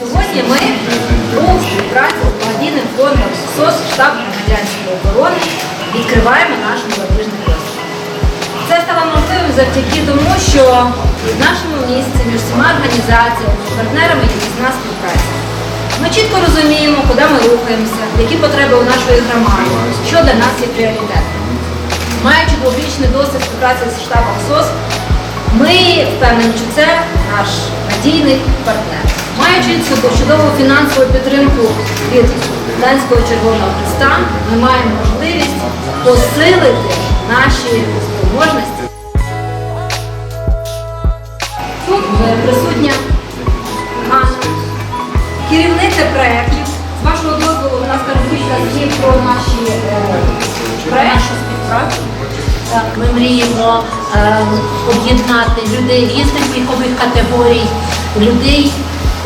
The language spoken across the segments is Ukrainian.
Сьогодні ми у співпраці з благодійним фондом СОС штаб громадянської оборони відкриваємо наш молодіжний простір. Це стало можливим завдяки тому, що в нашому місці між всіма організаціями, партнерами є міцна співпраця. Ми чітко розуміємо, куди ми рухаємося, які потреби у нашої громади, що для нас є пріоритетом. Маючи двохрічний досвід співпраці з штабом СОС, ми впевнені, що це наш надійний партнер. Маючи цю чудову фінансову підтримку від Данського Червоного Христа, ми маємо можливість посилити наші спроможності. Тут е, присутня керівниця проєктів. З вашого дозволу, у нас кілька слів про наші е, проєкти. співпрацю. Так, ми мріємо е, об'єднати людей різних вікових категорій, людей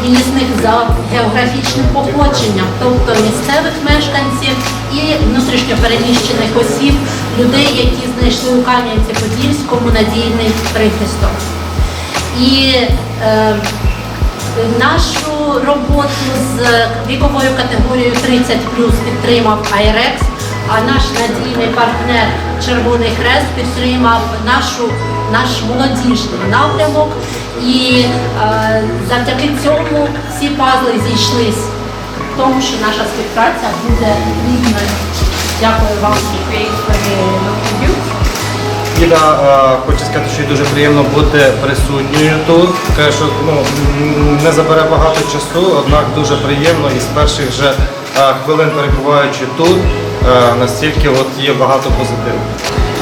різних за географічним походженням, тобто місцевих мешканців і внутрішньопереміщених осіб, людей, які знайшли у Кам'янці-Подільському надійний прихисток. І е, нашу роботу з віковою категорією 30 підтримав IREX, а наш надійний партнер Червоний Хрест підтримав нашу, наш молодіжний напрямок. І е, завдяки цьому всі пазли зійшлись в тому, що наша співпраця буде плідною. Дякую вам. Іда е, хочу сказати, що їй дуже приємно бути присутньою тут. Каже, що ну, не забере багато часу, однак дуже приємно і з перших же е, хвилин перебуваючи тут, настільки от є багато позитиву.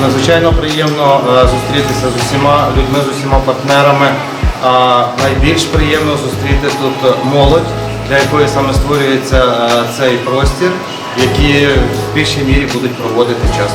Надзвичайно приємно е, зустрітися з усіма людьми, з усіма партнерами. А найбільш приємно зустріти тут молодь, для якої саме створюється е, цей простір, які в більшій мірі будуть проводити час.